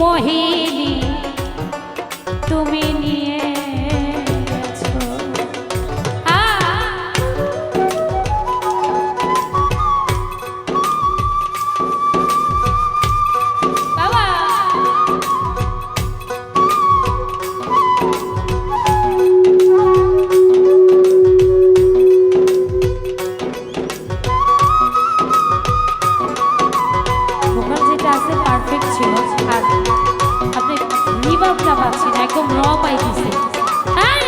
মোহিনী তুমি নিয়ে পাচ্ছি না একদম র পাইতেছে আয়,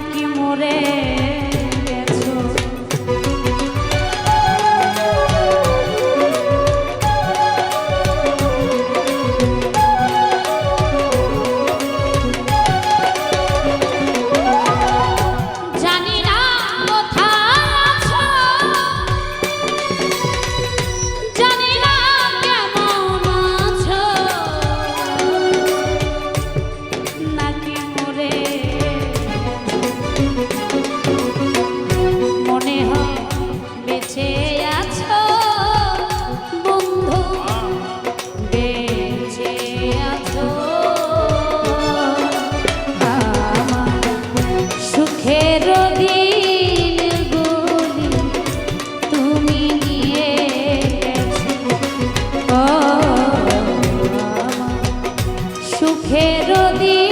নাকি মোরে? দিনে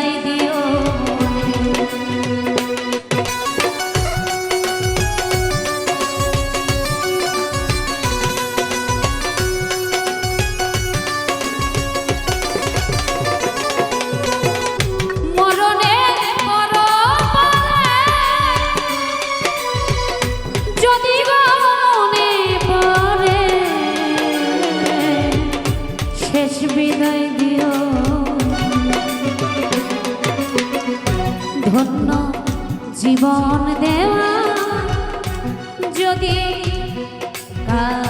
hay জীবন দেওয়া যদি কাছে